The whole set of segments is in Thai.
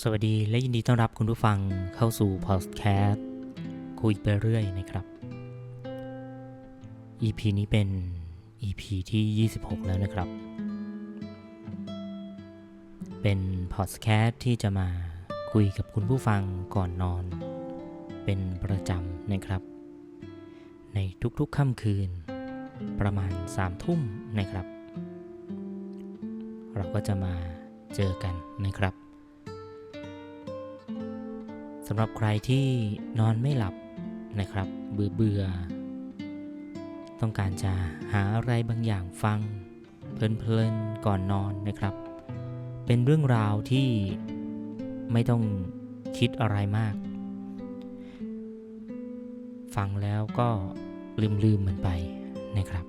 สวัสดีและยินดีต้อนรับคุณผู้ฟังเข้าสู่พอดแคสต์คุยไปเรื่อยนะครับ EP นี้เป็น EP ที่ 26 แล้วนะครับ เป็นพอดแคสต์ที่จะมาคุยกับคุณผู้ฟังก่อนนอน เป็นประจำนะครับ ในทุกๆค่ำคืน ประมาณ3ทุ่มนะครับ เราก็จะมาเจอกันนะครับำหรับใครที่นอนไม่หลับนะครับ เบื่อเบื่อต้องการจะหาอะไรบางอย่างฟัง เพลินๆก่อนนอนนะครับ เป็นเรื่องราวที่ไม่ต้องคิดอะไรมาก ฟังแล้วก็ลืมๆมันไปนะครับ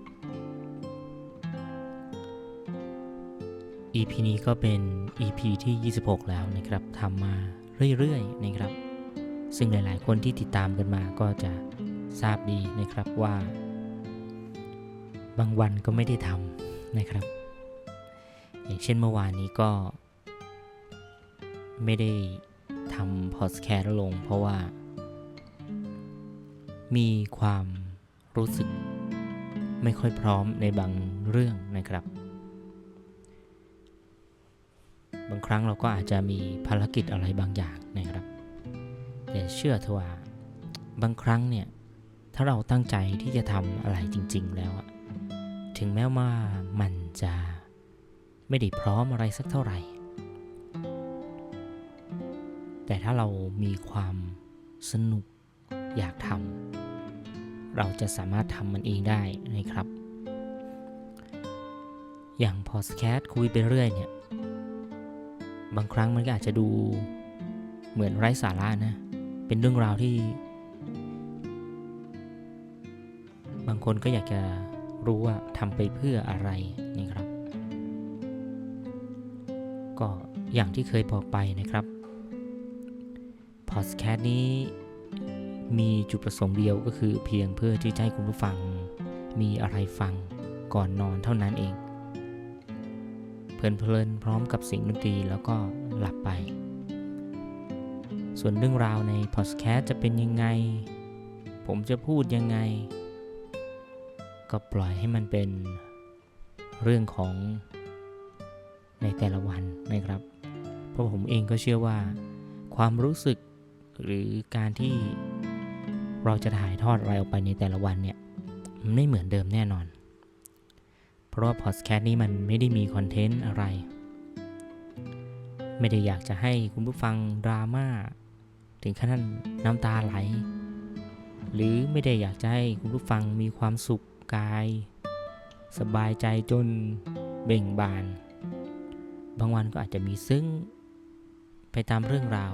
EP นี้ก็เป็น EP ที่ 26 แล้วนะครับทำมาเรื่อยๆนะครับ ซึ่งหลาย ๆ คนที่ติดตามกันมาก็จะทราบดีนะครับว่า บางวันก็ไม่ได้ทำนะครับ อย่างเช่นเมื่อวานนี้ก็ ไม่ได้ทำพอดแคสต์ลง เพราะว่า มีความรู้สึกไม่ค่อยพร้อมในบางเรื่องนะครับ บางครั้งเราก็อาจจะมีภารกิจอะไรบางอย่างนะครับ แต่เชื่อเถอะว่าบางครั้งเนี่ยถ้าเราตั้งใจที่จะทำอะไรจริง ๆ แล้วถึงแม้ว่ามันจะไม่ได้พร้อมอะไรสักเท่าไหร่ แต่ถ้าเรามีความสนุกอยากทำเราจะสามารถทำมันเองได้นะครับ อย่างพอสแคสคุยไปเรื่อยเนี่ย บางครั้งมันก็อาจจะดูเหมือนไร้สาระนะ เป็นเรื่องราวที่ บางคนก็อยากจะรู้ว่าทำไปเพื่ออะไรนี่ครับ ก็อย่างที่เคยบอกไปนะครับพอดแคสต์นี้มีจุดประสงค์เดียวก็คือเพียงเพื่อที่จะให้คุณผู้ฟัง มีอะไรฟังก่อนนอนเท่านั้นเอง เพลินๆพร้อมกับเสียงดนตรีแล้วก็หลับไป ส่วนเรื่องราวในพอดแคสต์จะเป็นยังไง ผมจะพูดยังไง ก็ปล่อยให้มันเป็นเรื่องของในแต่ละวันนะครับ เพราะผมเองก็เชื่อว่า ความรู้สึกหรือการที่เราจะถ่ายทอดอะไรออกไปในแต่ละวันเนี่ยมันไม่เหมือนเดิมแน่นอน เพราะว่าพอดแคสต์นี้มันไม่ได้มีคอนเทนต์อะไร ไม่ได้อยากจะให้คุณผู้ฟังดราม่า ถึงขั้นน้ำตาไหล หรือไม่ได้อยากจะให้คุณผู้ฟังมีความสุขกาย สบายใจจนเบ่งบาน บางวันก็อาจจะมีซึ้งไปตามเรื่องราว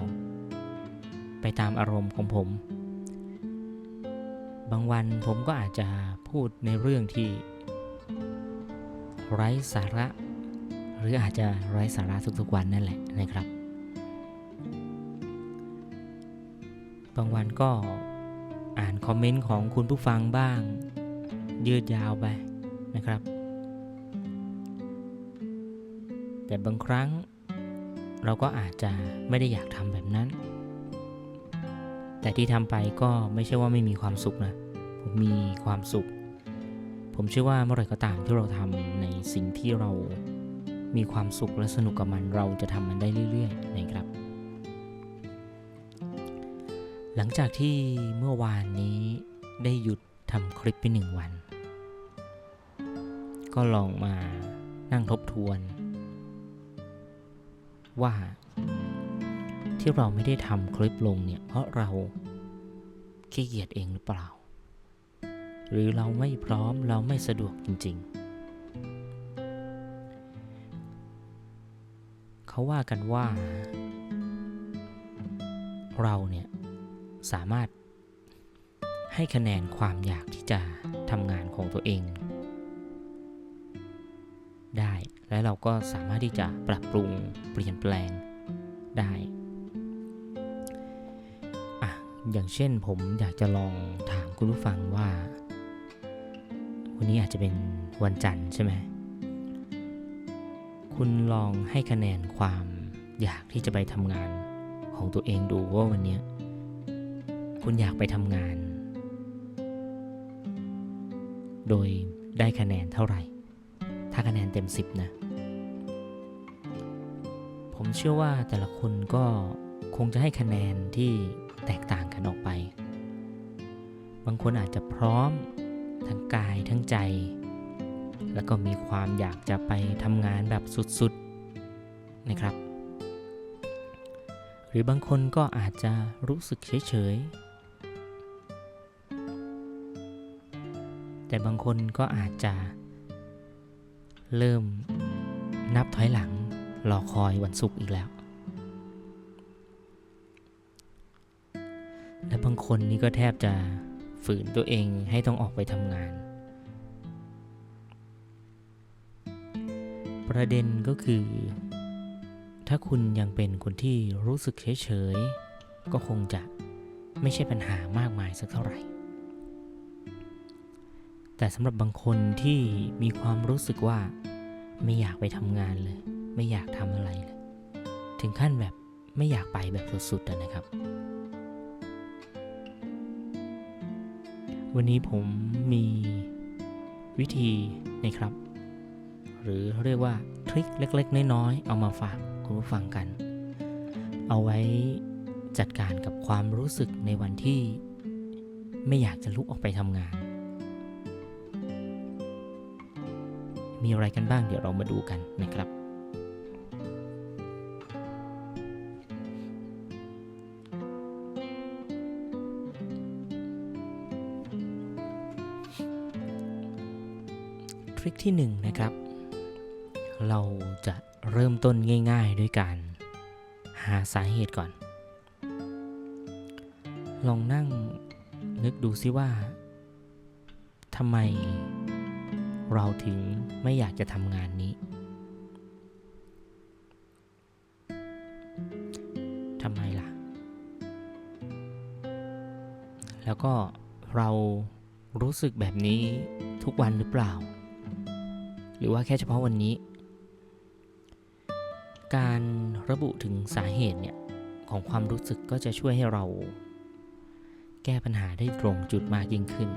ไปตามอารมณ์ของผม บางวันผมก็อาจจะพูดในเรื่องที่ ไร้สาระ หรืออาจจะไร้สาระทุกๆวันนั่นแหละนะครับ บางวันก็อ่านคอมเมนต์ของคุณผู้ฟังบ้าง ยืดยาวไปนะครับ แต่บางครั้งเราก็อาจจะไม่ได้อยากทำแบบนั้น แต่ที่ทำไปก็ไม่ใช่ว่าไม่มีความสุขนะ ผมมีความสุข ผมเชื่อว่าเมื่อไหร่ก็ตามที่เราทำในสิ่งที่เรามีความสุขและสนุกกับมันเราจะทำมันได้เรื่อย ๆ นะครับ ลังจากที่เมื่อวานนี้ได้หยุดทำคลิปไปหนึ่งวัน ก็ลองมานั่งทบทวน ว่าที่เราไม่ได้ทำคลิปลงเนี่ย เพราะเราขี้เกียจเองหรือเปล่า หรือเราไม่พร้อมเราไม่สะดวกจริง ๆ เขาว่ากันว่า เราเนี่ย สามารถให้คะแนนความอยากที่จะทำงานของตัวเอง ได้และเราก็สามารถที่จะปรับปรุงเปลี่ยนแปลงได้อะอย่างเช่นผมอยากจะลองถามคุณผู้ฟังว่า วันนี้อาจจะเป็นวันจันทร์ใช่ไหมคุณลองให้คะแนนความอยากที่จะไปทำงานของตัวเองดูว่าวันนี้ คุณอยากไปทำงาน โดยได้คะแนนเท่าไหร่ ถ้าคะแนนเต็ม 10 นะ ผมเชื่อว่าแต่ละคนก็คงจะให้คะแนนที่แตกต่างกันออกไป บางคนอาจจะพร้อมทั้งกายทั้งใจ แล้วก็มีความอยากจะไปทำงานแบบสุดๆ นะครับ หรือบางคนก็อาจจะรู้สึกเฉยๆ แต่บางคนก็อาจจะเริ่มนับถอยหลังรอคอยวันศุกร์อีกแล้ว และบางคนนี่ก็แทบจะฝืนตัวเองให้ต้องออกไปทำงาน ประเด็นก็คือ ถ้าคุณยังเป็นคนที่รู้สึกเฉยๆ ก็คงจะไม่ใช่ปัญหามากมายสักเท่าไหร่ แต่สำหรับบางคนที่มีความรู้สึกว่าไม่อยากไปทำงานเลย ไม่อยากทำอะไรเลย ถึงขั้นแบบไม่อยากไปแบบสุดๆนะครับ วันนี้ผมมีวิธีนะครับ หรือเรียกว่าทริคเล็ก ๆ น้อยๆเอามาฝากคุณผู้ฟังกัน เอาไว้จัดการกับความรู้สึกในวันที่ ไม่อยากจะลุกออกไปทำงาน มีอะไรกันบ้างเดี๋ยวเรามาดูกันนะครับ ทริคที่1นงนะครับ เราจะเริ่มต้นง่าย ๆ ด้วยการหาสาเหตุก่อน ลองนั่งนึกดูซิว่าทำไม เราถึงไม่อยากจะทำงานนี้ทำไมล่ะ แล้วก็เรารู้สึกแบบนี้ทุกวันหรือเปล่า หรือว่าแค่เฉพาะวันนี้ การระบุถึงสาเหตุเนี่ยของความรู้สึกก็จะช่วยให้เรา แก้ปัญหาได้ตรงจุดมากยิ่งขึ้น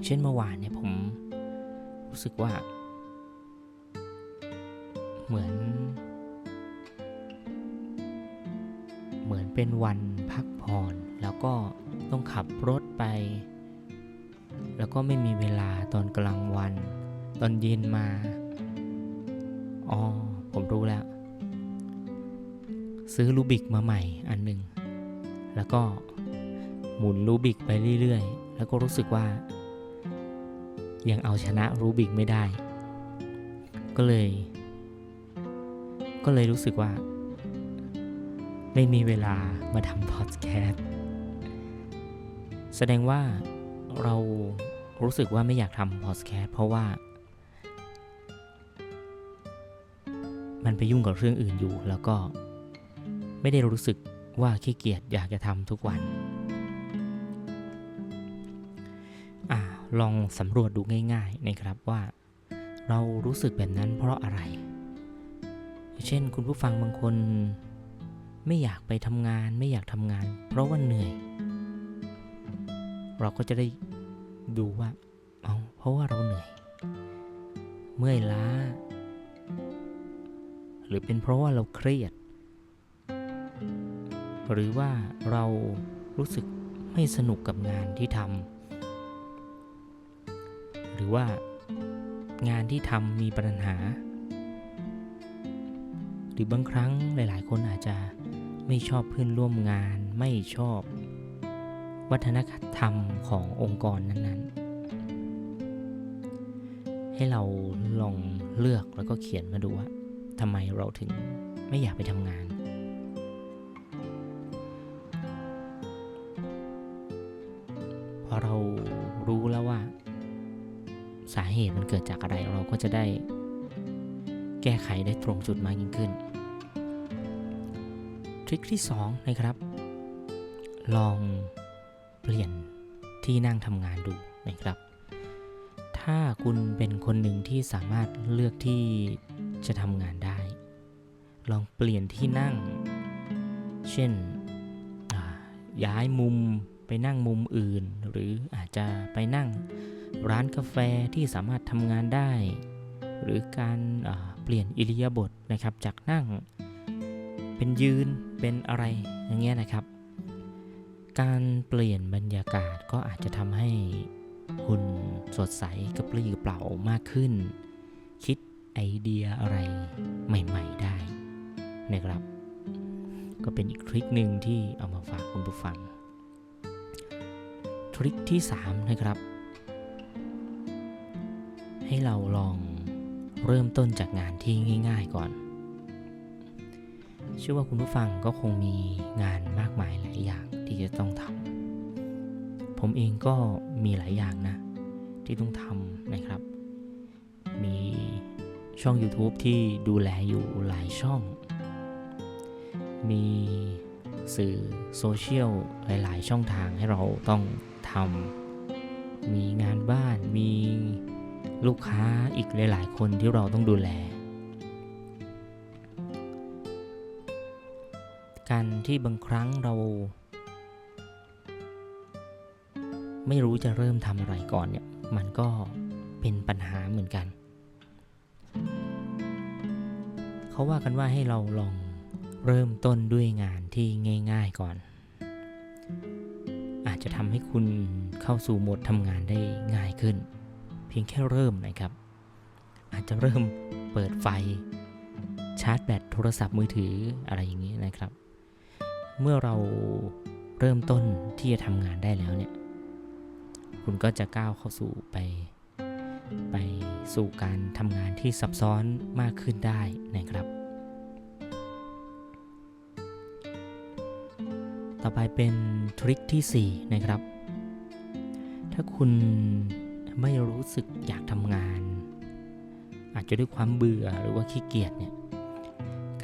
อย่างเช่นเมื่อวานเนี่ยผมรู้สึกว่า เหมือน เหมือนเป็นวันพักผ่อน แล้วก็ต้องขับรถไป แล้วก็ไม่มีเวลาตอนกลางวัน ตอนเย็นมา อ๋อ ผมรู้แล้ว ซื้อลูบิกมาใหม่อันหนึ่ง แล้วก็หมุนลูบิกไปเรื่อยๆ แล้วก็รู้สึกว่า ยังเอาชนะรูบิกไม่ได้ ก็เลย ก็เลยรู้สึกว่า ไม่มีเวลามาทำพอดแคสต์แสดงว่าเรารู้สึกว่าไม่อยากทำพอดแคสต์เพราะว่า มันไปยุ่งกับเรื่องอื่นอยู่แล้วก็ไม่ได้รู้สึกว่าขี้เกียจอยากจะทำทุกวัน ลองสำรวจดูง่ายๆนะครับว่าเรารู้สึกแบบนั้นเพราะอะไร เช่นคุณผู้ฟังบางคนไม่อยากไปทำงานไม่อยากทำงาน เพราะว่าเหนื่อย เราก็จะได้ดูว่าเอาเพราะว่าเราเหนื่อย เมื่อยล้า หรือเป็นเพราะว่าเราเครียด หรือว่าเรารู้สึกไม่สนุกกับงานที่ทำ หรือว่างานที่ทำมีปัญหา หรือบางครั้งหลาย ๆ คนอาจจะไม่ชอบเพื่อนร่วมงาน ไม่ชอบ วัฒนธรรมขององค์กรนั้น ๆ ให้เราลองเลือกแล้วก็เขียนมาดูว่าทำไมเราถึงไม่อยากไปทำงานพอเรารู้แล้วว่า สาเหตุมันเกิดจากอะไรเราก็จะได้แก้ไขได้ตรงจุดมากยิ่งขึ้น ทริคที่2นะครับ ลองเปลี่ยนที่นั่งทำงานดูนะครับ ถ้าคุณเป็นคนหนึ่งที่สามารถเลือกที่จะทำงานได้ ลองเปลี่ยนที่นั่ง เช่นย้ายมุมไปนั่งมุมอื่น หรืออาจจะไปนั่ง ร้านกาแฟที่สามารถทำงานได้ หรือการเปลี่ยนอิริยาบถนะครับจากนั่ง เป็นยืนเป็นอะไรอย่างเงี้ยนะครับ การเปลี่ยนบรรยากาศก็อาจจะทำให้คุณสดใสกระปรี้กระเปร่ามากขึ้น คิดไอเดียอะไรใหม่ ๆได้นะครับ ก็เป็นอีกทริคหนึ่งที่เอามาฝากคุณผู้ฟัง ทริคที่ 3 นะครับ ให้เราลองเริ่มต้นจากงานที่ง่าย ๆก่อน เชื่อว่าคุณผู้ฟังก็คงมีงานมากมายหลายอย่างที่จะต้องทำผมเองก็มีหลายอย่างนะ ที่ต้องทำนะครับ มีช่อง YouTube ที่ดูแลอยู่หลายช่อง มีสื่อโซเชียลหลาย ๆ ช่องทางให้เราต้องทำมีงานบ้านมี ลูกค้าอีกหลาย ๆ คนที่เราต้องดูแล การที่บางครั้งเรา ไม่รู้จะเริ่มทำอะไรก่อนเนี่ย มันก็เป็นปัญหาเหมือนกัน เขาว่ากันว่าให้เราลองเริ่มต้นด้วยงานที่ง่าย ๆ ก่อน อาจจะทำให้คุณเข้าสู่โหมดทำงานได้ง่ายขึ้น เพียงแค่เริ่มนะครับ อาจจะเริ่มเปิดไฟชาร์จแบตโทรศัพท์มือถืออะไรอย่างนี้นะครับ เมื่อเราเริ่มต้นที่จะทำงานได้แล้วเนี่ย คุณก็จะก้าวเข้าสู่ไป ไปสู่การทำงานที่ซับซ้อนมากขึ้นได้นะครับ ต่อไปเป็นทริคที่ 4 นะครับ ถ้าคุณ ไม่รู้สึกอยากทำงาน อาจจะด้วยความเบื่อหรือว่าขี้เกียจเนี่ย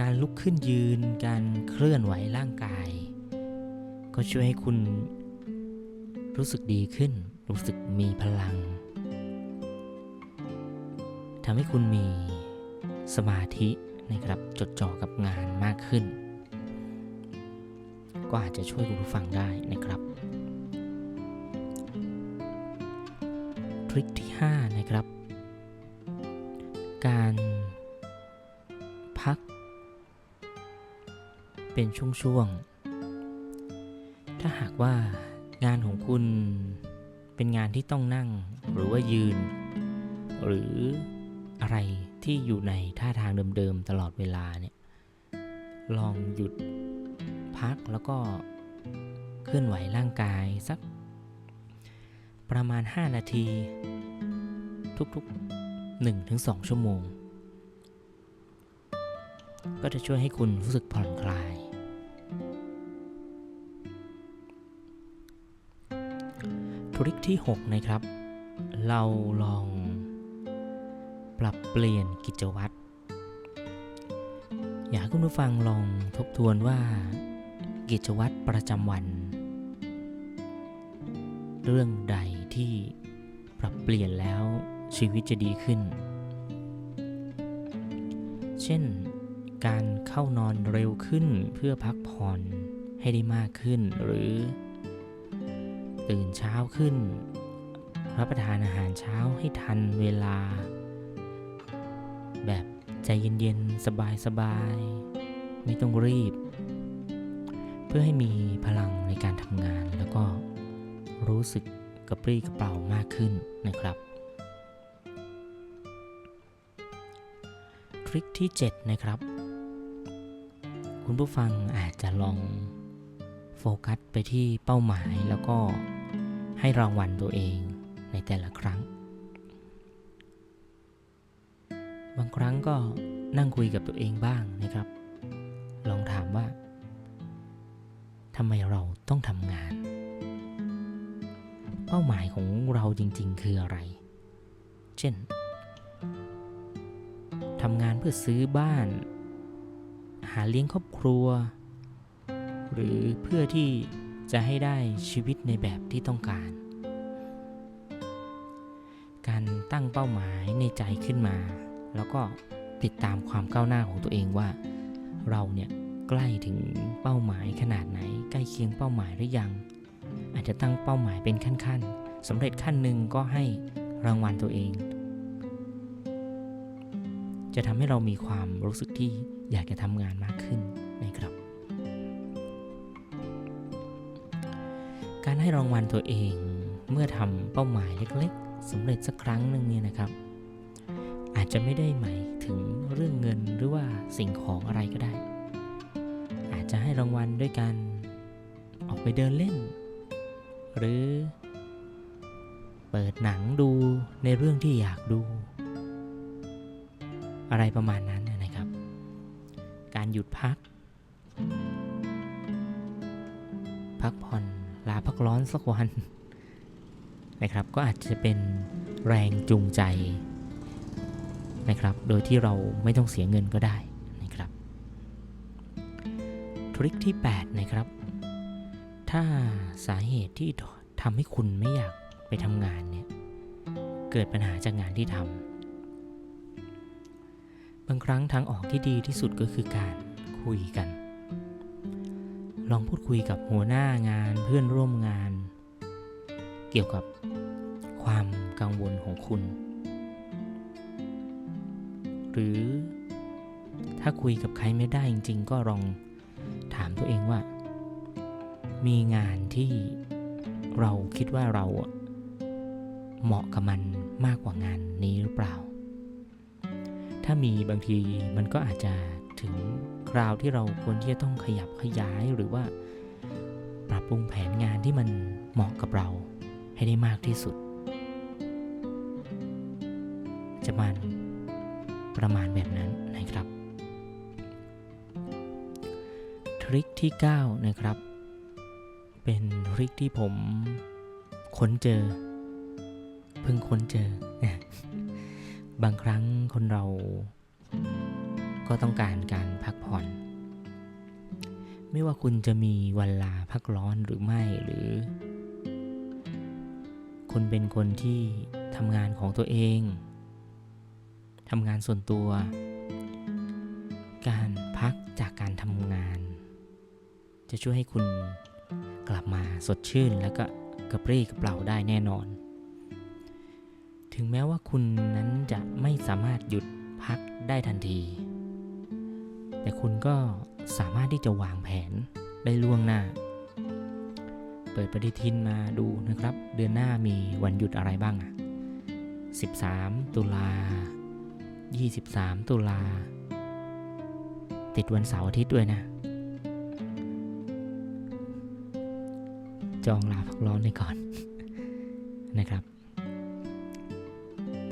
การลุกขึ้นยืน การเคลื่อนไหวร่างกาย ก็ช่วยให้คุณรู้สึกดีขึ้น รู้สึกมีพลังทำให้คุณมีสมาธินะครับจดจ่อกับงานมากขึ้น ก็อาจจะช่วยคุณผู้ฟังได้นะครับ 5 นะครับ การพัก เป็นช่วงๆ ถ้าหากว่างานของคุณเป็นงานที่ต้องนั่งหรือว่ายืน หรืออะไรที่อยู่ในท่าทางเดิมๆ ตลอดเวลาเนี่ย ลองหยุดพักแล้วก็เคลื่อนไหวร่างกายสักประมาณ 5 นาที ทุกๆ 1-2 ชั่วโมง ก็จะช่วยให้คุณรู้สึกผ่อนคลาย ทริคที่ 6 นะครับ เราลองปรับเปลี่ยนกิจวัตร อยากให้คุณผู้ฟังลองทบทวนว่า กิจวัตรประจำวัน เรื่องใดที่ปรับเปลี่ยนแล้ว ชีวิตจะดีขึ้น เช่น การเข้านอนเร็วขึ้นเพื่อพักผ่อนให้ได้มากขึ้น หรือ ตื่นเช้าขึ้น รับประทานอาหารเช้าให้ทันเวลา แบบใจเย็นๆ สบายๆ ไม่ต้องรีบ เพื่อให้มีพลังในการทำงานแล้วก็รู้สึกกระปรี้กระเป๋ามากขึ้นนะครับ ทริคที่ 7 นะครับ คุณผู้ฟังอาจจะลองโฟกัสไปที่เป้าหมายแล้วก็ให้รางวัลตัวเองในแต่ละครั้ง บางครั้งก็นั่งคุยกับตัวเองบ้างนะครับ ลองถามว่าทำไมเราต้องทำงาน เป้าหมายของเราจริง ๆ คืออะไร เช่นำงานเพื่อซื้อบ้าน หาเลี้ยงครอบครัว หรือเพื่อที่จะให้ได้ชีวิตในแบบที่ต้องการ การตั้งเป้าหมายในใจขึ้นมา แล้วก็ติดตามความก้าวหน้าของตัวเองว่า เราเนี่ยใกล้ถึงเป้าหมายขนาดไหน ใกล้เคียงเป้าหมายหรือยัง อาจจะตั้งเป้าหมายเป็นขั้นๆสำเร็จขั้นหนึ่งก็ให้รางวัลตัวเอง จะทำให้เรามีความรู้สึกที่อยากจะทำงานมากขึ้นนะครับ การให้รางวัลตัวเองเมื่อทำเป้าหมายเล็กๆสำเร็จสักครั้งหนึ่งเนี่ยนะครับ อาจจะไม่ได้หมายถึงเรื่องเงินหรือว่าสิ่งของอะไรก็ได้ อาจจะให้รางวัลด้วยการออกไปเดินเล่น หรือเปิดหนังดูในเรื่องที่อยากดู อะไรประมาณนั้นนะครับ การหยุดพัก พักผ่อนลาพักร้อนสักวันนะครับ ก็อาจจะเป็นแรงจูงใจนะครับ โดยที่เราไม่ต้องเสียเงินก็ได้นะครับ ทริคที่ 8 นะครับ ถ้าสาเหตุที่ทำให้คุณไม่อยากไปทำงานเนี่ย เกิดปัญหาจากงานที่ทำ บางครั้งทางออกที่ดีที่สุดก็คือการคุยกัน ลองพูดคุยกับหัวหน้างานเพื่อนร่วมงาน เกี่ยวกับความกังวลของคุณ หรือถ้าคุยกับใครไม่ได้จริง ๆ ก็ลองถามตัวเองว่า มีงานที่เราคิดว่าเราเหมาะกับมันมากกว่างานนี้หรือเปล่า มีบางทีมันก็อาจจะถึงคราวที่เราควรที่จะต้องขยับขยายหรือว่า ปรับปรุงแผนงานที่มันเหมาะกับเราให้ได้มากที่สุด จะมันประมาณแบบนั้นนะครับ ทริคที่ 9 นะครับ เป็นทริคที่ผมค้นเจอ เพิ่งค้นเจอ บางครั้งคนเราก็ต้องการการพักผ่อน ไม่ว่าคุณจะมีวันลาพักร้อนหรือไม่หรือ คุณเป็นคนที่ทำงานของตัวเองทำงานส่วนตัว การพักจากการทำงาน จะช่วยให้คุณกลับมาสดชื่นแล้วก็กระปรี้กระเปร่าได้แน่นอน ถึงแม้ว่าคุณนั้นจะไม่สามารถหยุดพักได้ทันที แต่คุณก็สามารถที่จะวางแผนได้ล่วงหน้า เปิดปฏิทินมาดูนะครับ เดือนหน้ามีวันหยุดอะไรบ้างอะ13 ตุลา 23 ตุลา ติดวันเสาร์อาทิตย์ด้วยนะ จองลาพักร้อนไปก่อนนะครับ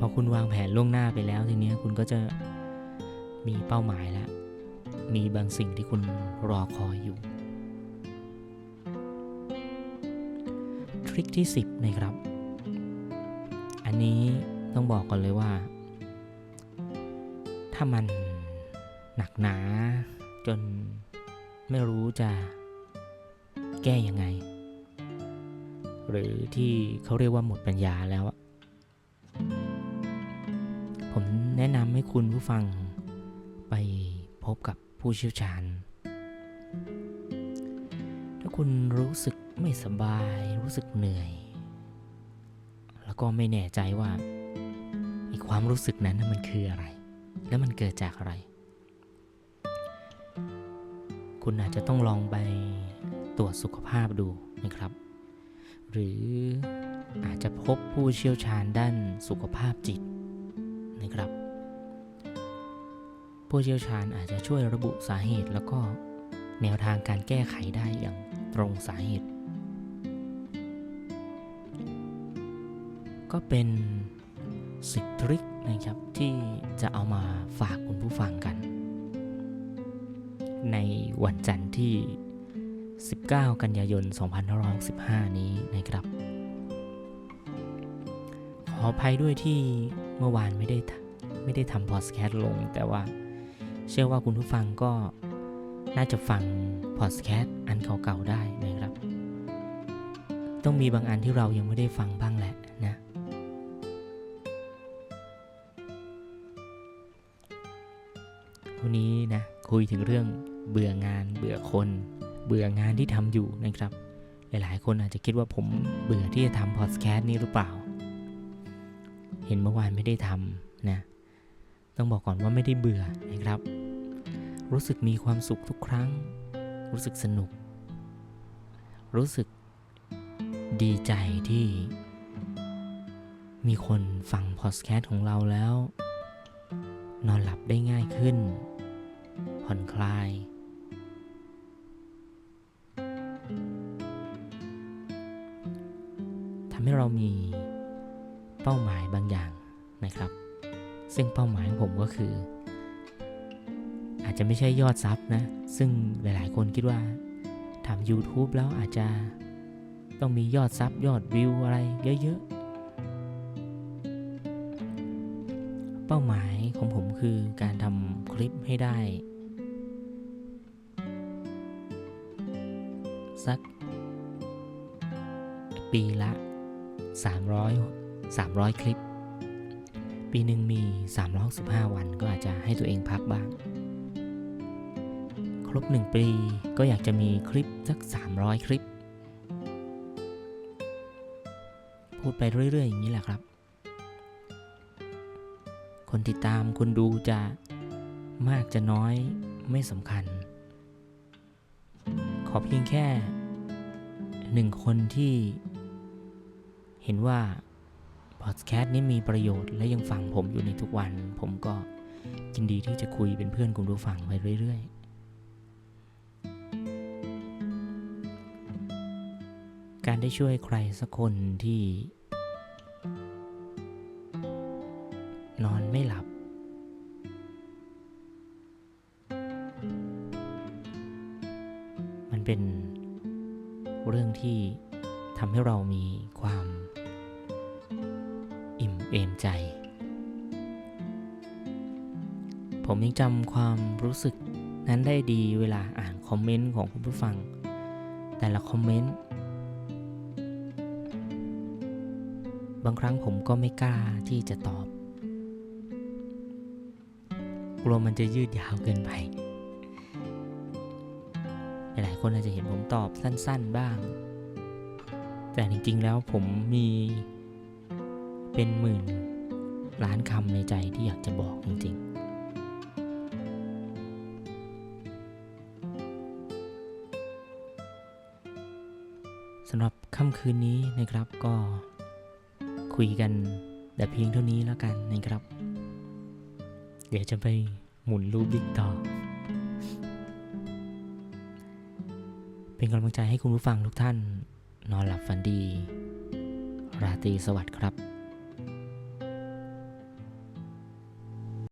อคุณวางแผนล่วงหน้าไปแล้วทีนี้คุณก็จะมีเป้าหมายแล้ว มีบางสิ่งที่คุณรอคอยอยู่ ทริคที่ 10 นะครับ อันนี้ต้องบอกก่อนเลยว่า ถ้ามันหนักหนาจนไม่รู้จะแก้ยังไง หรือที่เขาเรียกว่าหมดปัญญาแล้วอะ ผมแนะนำให้คุณผู้ฟังไปพบกับผู้เชี่ยวชาญ ถ้าคุณรู้สึกไม่สบาย รู้สึกเหนื่อย แล้วก็ไม่แน่ใจว่าไอความรู้สึกนั้นมันคืออะไร แล้วมันเกิดจากอะไร คุณอาจจะต้องลองไปตรวจสุขภาพดูนะครับ หรืออาจจะพบผู้เชี่ยวชาญด้านสุขภาพจิต นะครับ ผู้เชี่ยวชาญอาจจะช่วยระบุสาเหตุแล้วก็แนวทางการแก้ไขได้อย่างตรงสาเหตุ ก็เป็นสิบทริคนะครับที่จะเอามาฝากคุณผู้ฟังกัน ในวันจันทร์ที่ 19 กันยายน 2565 นี้นะครับ ขออภัยด้วยที่ เมื่อวานไม่ได้ทไม่ได้ทำพอดแคสต์ลง แต่ว่าเชื่อว่าคุณผู้ฟังก็น่าจะฟังพอดแคสต์อันเก่าๆได้นะครับ ต้องมีบางอันที่เรายังไม่ได้ฟังบ้างแหละนะ วันนี้นะคุยถึงเรื่องเบื่องานเบื่อคน เบื่องานที่ทำอยู่นะครับ หลายๆ คนอาจจะคิดว่าผมเบื่อที่จะทำพอดแคสต์นี้หรือเปล่า เห็นเมื่อวานไม่ได้ทำนะ ต้องบอกก่อนว่าไม่ได้เบื่อนะครับ รู้สึกมีความสุขทุกครั้ง รู้สึกสนุก รู้สึกดีใจที่มีคนฟังพอดแคสต์ของเราแล้ว นอนหลับได้ง่ายขึ้น ผ่อนคลาย ทำให้เรามี เป้าหมายบางอย่างนะครับ ซึ่งเป้าหมายของผมก็คือ อาจจะไม่ใช่ยอดซับนะ ซึ่งหลายๆ คนคิดว่าทำ YouTube แล้วอาจจะต้องมียอดซับยอดวิวอะไรเยอะๆ เป้าหมายของผมคือการทำคลิปให้ได้ สัก ปีละ 300 300 คลิป ปีหนึ่งมี 365 วันก็อาจจะให้ตัวเองพักบ้าง ครบ 1 ปีก็อยากจะมีคลิปสัก 300 คลิป พูดไปเรื่อย ๆ อย่างนี้แหละครับ คนติดตามคนดูจะมากจะน้อยไม่สำคัญ ขอเพียงแค่หนึ่งคนที่เห็นว่า พอดแคสต์นี้มีประโยชน์และยังฟังผมอยู่ในทุกวัน ผมก็ยินดีที่จะคุยเป็นเพื่อนคุณผู้ฟังไปเรื่อย ๆ การได้ช่วยใครสักคนที่ อ่านคอมเมนต์ของคุณผู้ฟัง แต่ละคอมเมนต์ บางครั้งผมก็ไม่กล้าที่จะตอบ กลัวมันจะยืดยาวเกินไป หลายคนอาจจะเห็นผมตอบสั้น ๆบ้าง แต่จริงๆแล้วผมมีเป็นหมื่นล้านคำในใจที่อยากจะบอกจริงๆ ค่ำคืนนี้นะครับก็คุยกันแต่เพียงเท่านี้แล้วกันนะครับ เดี๋ยวจะไปหมุนรูปบิ๊กต่อ เป็นกำลังใจให้คุณผู้ฟังทุกท่าน นอนหลับฝันดี ราตรีสวัสดิ์ครับ